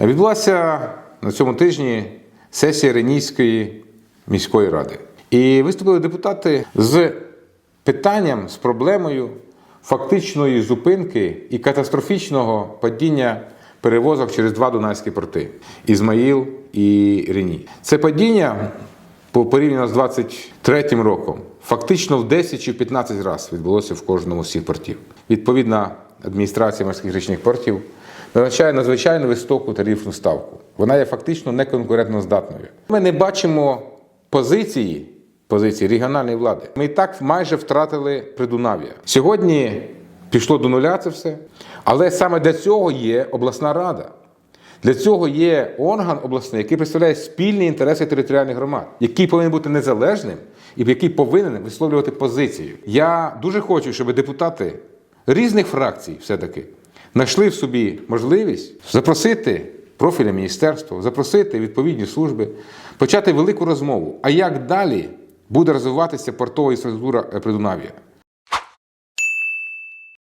Відбулася на цьому тижні сесія Ренійської міської ради. І виступили депутати з питанням, з проблемою фактичної зупинки і катастрофічного падіння перевозок через два дунайські порти Ізмаїл і Рені. Це падіння по порівняно з 23 роком фактично в 10 чи 15 разів відбулося в кожному з цих портів. Відповідна адміністрація морських річних портів назначає надзвичайно високу тарифну ставку. Вона є фактично неконкурентно здатною. Ми не бачимо позиції, позиції регіональної влади. Ми і так майже втратили Придунав'я. Сьогодні пішло до нуля це все, але саме для цього є обласна рада. Для цього є орган обласний, який представляє спільні інтереси територіальних громад, який повинен бути незалежним і який повинен висловлювати позицію. Я дуже хочу, щоб депутати різних фракцій все-таки знайшли в собі можливість запросити профільне міністерство, запросити відповідні служби, почати велику розмову. А як далі буде розвиватися портова інфраструктура Придунав'я?